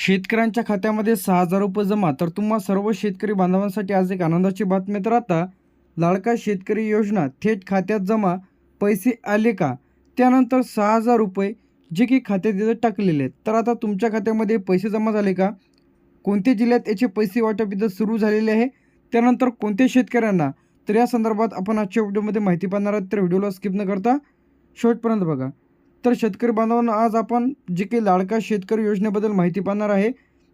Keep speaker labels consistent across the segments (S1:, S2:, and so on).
S1: शेतकऱ्यांच्या खात्यामध्ये सहा हजार रुपये जमा. तर तुम्हा सर्व शेतकरी बांधवांसाठी आज एक आनंदाची बातमी तर आता लाडका शेतकरी योजना थेट खात्यात जमा पैसे आले का? त्यानंतर सहा हजार रुपये जे की खात्यात इथं टाकलेले आहेत. तर आता तुमच्या खात्यामध्ये पैसे जमा झाले का? कोणत्या जिल्ह्यात याचे पैसे वाटप इथं सुरू झालेले आहे? त्यानंतर कोणत्या शेतकऱ्यांना? तर या संदर्भात आपण आजच्या व्हिडिओमध्ये माहिती पाहणार आहोत तर व्हिडिओला स्किप न करता शेवटपर्यंत बघा. तर शेतकरी बांधवांना आज आपण जे काही लाडका शेतकरी योजनेबद्दल माहिती पाहणार आहे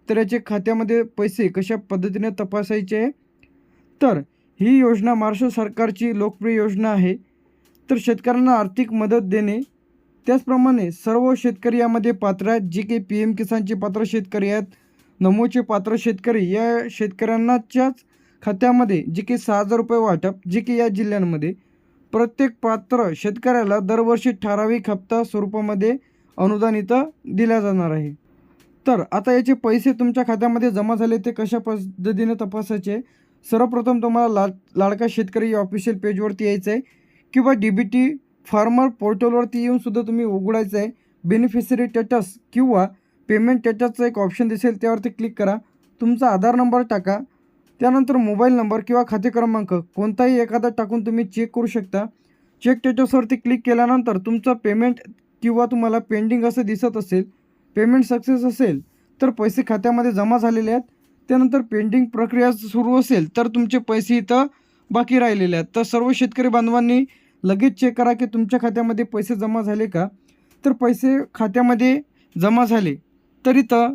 S1: तर याचे खात्यामध्ये पैसे कशा पद्धतीने तपासायचे आहे? तर ही योजना महाराष्ट्र सरकारची लोकप्रिय योजना आहे. तर शेतकऱ्यांना आर्थिक मदत देणे त्याचप्रमाणे सर्व शेतकरी यामध्ये पात्र आहेत जे काही पी एम किसानचे पात्र शेतकरी आहेत नमोचे पात्र शेतकरी या शेतकऱ्यांनाच्याच खात्यामध्ये जे की सहा हजार रुपये वाटप जे की या जिल्ह्यांमध्ये प्रत्येक पात्र शेतकऱ्याला दरवर्षी ठराविक हप्ता स्वरूपामध्ये अनुदान इथं दिल्या जाणार आहे. तर आता याचे पैसे तुमच्या खात्यामध्ये जमा झाले ते कशा पद्धतीने तपासायचे? सर्वप्रथम तुम्हाला ला लाडका शेतकरी या ऑफिशियल पेजवरती यायचं आहे किंवा डी बी टी फार्मर पोर्टलवरती येऊनसुद्धा तुम्ही उघडायचं आहे. बेनिफिशरी स्टेटस किंवा पेमेंट स्टेटसचं एक ऑप्शन दिसेल त्यावरती क्लिक करा. तुमचा आधार नंबर टाका. त्यानंतर मोबाईल नंबर किंवा खाते क्रमांक कोणताही एखादा टाकून तुम्ही चेक करू शकता. चेक स्टेटसवरती क्लिक केल्यानंतर तुमचं पेमेंट किंवा तुम्हाला पेंडिंग असं दिसत असेल पेमेंट सक्सेस असेल तर पैसे खात्यामध्ये जमा झालेले आहेत. त्यानंतर पेंडिंग प्रक्रिया सुरू असेल तर तुमचे पैसे इथं बाकी राहिलेले आहेत. तर सर्व शेतकरी बांधवांनी लगेच चेक करा की तुमच्या खात्यामध्ये पैसे जमा झाले का? तर पैसे खात्यामध्ये जमा झाले तर इथं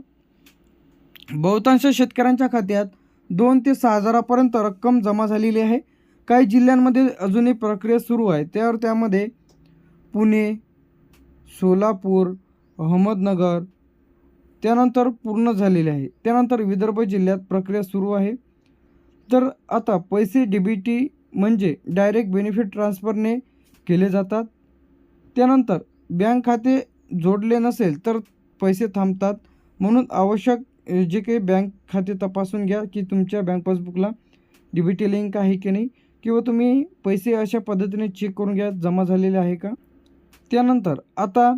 S1: बहुतांश शेतकऱ्यांच्या खात्यात दोन ते सहा हजारापर्यंत रक्कम जमा झालेली आहे. काही जिल्ह्यांमध्ये अजूनही प्रक्रिया सुरू आहे. त्यावर त्यामध्ये पुणे सोलापूर अहमदनगर त्यानंतर पूर्ण झालेले आहे. त्यानंतर विदर्भ जिल्ह्यात प्रक्रिया सुरू आहे. तर आता पैसे डी बी टी म्हणजे डायरेक्ट बेनिफिट ट्रान्सफरने केले जातात. त्यानंतर बँक खाते जोडले नसेल तर पैसे थांबतात म्हणून आवश्यक जे काही बँक खाते तपासून घ्या की तुमच्या बँक पासबुकला डी बी टी लिंक आहे की नाही किंवा तुम्ही पैसे अशा पद्धतीने चेक करून घ्या जमा झालेले आहे का? त्यानंतर आता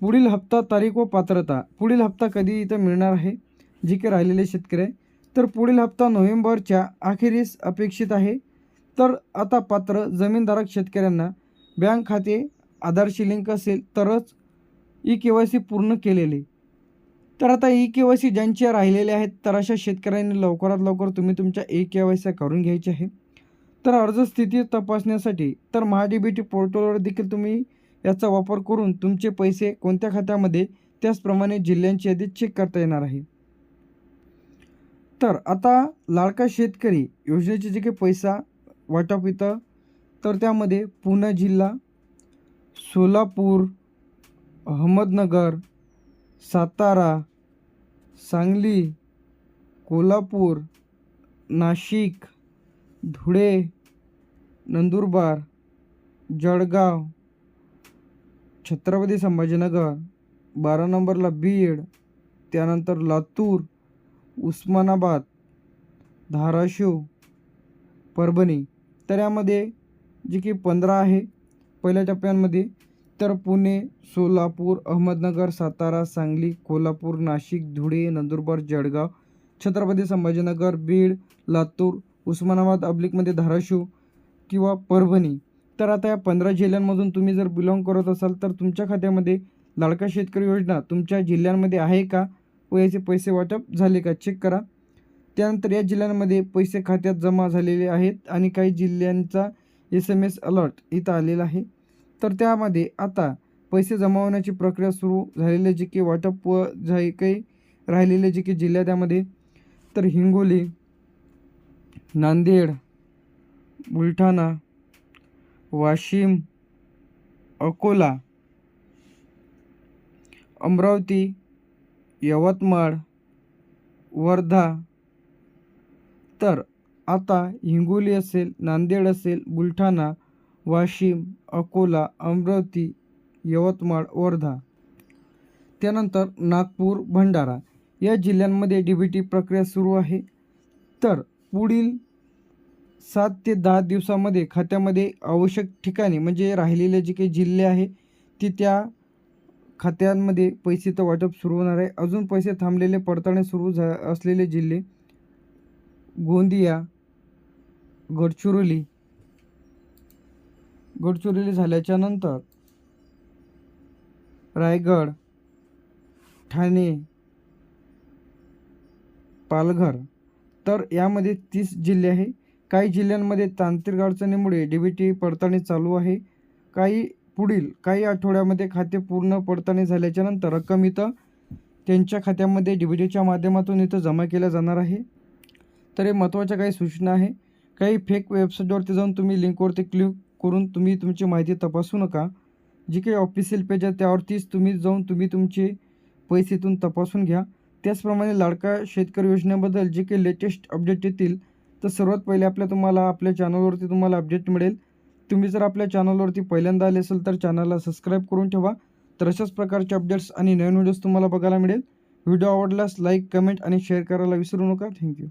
S1: पुढील हप्ता तारीख व पात्रता. पुढील हप्ता कधी इथं मिळणार आहे? जे काही राहिलेले शेतकरी. आहे तर पुढील हप्ता नोव्हेंबरच्या अखेरीस अपेक्षित आहे. तर आता पात्र जमीनधारक शेतकऱ्यांना बँक खाते आधारशी लिंक असेल तरच ई के वाय सी पूर्ण केलेले. तर आता ई के वाय सी ज्यांच्या राहिलेले आहेत तर अशा शेतकऱ्यांनी लवकरात लवकर तुम्ही तुमच्या ई के वाय सी करून घ्यायचे आहे. तर अर्ज स्थिती तपासण्यासाठी तर महाडीबीटी पोर्टलवर देखील तुम्ही याचा वापर करून तुमचे पैसे कोणत्या खात्यामध्ये त्याचप्रमाणे जिल्ह्यांची यादी चेक करता येणार आहे. तर आता लाडका शेतकरी योजनेचे जे काही पैसा वाटप इथं तर त्यामध्ये पुणे जिल्हा सोलापूर अहमदनगर सातारा सांगली कोल्हापूर नाशिक धुळे नंदुरबार जळगाव छत्रपती संभाजीनगर बारा नंबरला बीड त्यानंतर लातूर उस्मानाबाद धाराशिव परभणी. तर यामध्ये जे की पंधरा आहे पहिल्या टप्प्यांमध्ये तर पुणे सोलापूर अहमदनगर सातारा सांगली कोल्हापूर नाशिक धुळे नंदुरबार जळगाव छत्रपती संभाजीनगर बीड लातूर उस्मानाबाद अब्लिकमध्ये धाराशिव किंवा परभणी. तर आता या पंधरा जिल्ह्यांमधून तुम्ही जर बिलॉंग करत असाल तर तुमच्या खात्यामध्ये लाडका शेतकरी योजना तुमच्या जिल्ह्यांमध्ये आहे का व याचे पैसे वाटप झाले का चेक करा. त्यानंतर या जिल्ह्यांमध्ये पैसे खात्यात जमा झालेले आहेत आणि काही जिल्ह्यांचा एस एम एस अलर्ट इथं आलेला आहे. तर त्यामध्ये आता पैसे जमावण्याची प्रक्रिया सुरू झालेले जे की वाटप व जे काही राहिलेले जे की जिल्ह्या त्यामध्ये तर हिंगोली नांदेड बुलढाणा वाशिम अकोला अमरावती यवतमाळ वर्धा. तर आता हिंगोली असेल नांदेड असेल बुलढाणा वाशिम अकोला अमरावती यवतमाळ वर्धा. त्यानंतर नागपूर भंडारा या जिल्ह्यांमध्ये डी बी टी प्रक्रिया सुरू आहे. तर पुढील सात ते दहा दिवसामध्ये खात्यामध्ये आवश्यक ठिकाणी म्हणजे राहिलेले जे काही जिल्हे आहे ती त्या खात्यांमध्ये पैसे तर वाटप सुरू होणार आहे. अजून पैसे थांबलेले पडताळणी सुरू झा असलेले जिल्हे गोंदिया गडचिरोली गडचिरोली झाल्याच्यानंतर रायगड ठाणे पालघर तर यामध्ये तीस जिल्हे आहे. काही जिल्ह्यांमध्ये तांत्रिक अडचणीमुळे डी बी टी पडताळणी चालू आहे. काही पुढील काही आठवड्यामध्ये खाते पूर्ण पडताळणी झाल्याच्यानंतर रक्कम इथं त्यांच्या खात्यामध्ये डी बी टीच्या माध्यमातून इथं जमा केल्या जाणार आहे. तर हे महत्त्वाच्या काही सूचना आहे. काही फेक वेबसाईटवरती जाऊन तुम्ही लिंकवरती क्लिक करून तुम्ही तुमची माहिती तपासू नका. जी काही ऑफिशियल पेज आहे त्यावरतीच तुम्ही जाऊन तुम्ही तुमचे पैसे इथून तपासून घ्या. त्याचप्रमाणे लाडका शेतकरी योजनेबद्दल जे काही लेटेस्ट अपडेट येतील तर सर्वात पहिले आपल्या तुम्हाला आपल्या चॅनलवरती तुम्हाला अपडेट मिळेल. तुम्ही जर आपल्या चॅनलवरती पहिल्यांदा आले असेल तर चॅनलला सबस्क्राईब करून ठेवा. तर अशाच प्रकारचे अपडेट्स आणि नवीन व्हिडिओज तुम्हाला बघायला मिळेल. व्हिडिओ आवडल्यास लाईक कमेंट आणि शेअर करायला विसरू नका. थँक्यू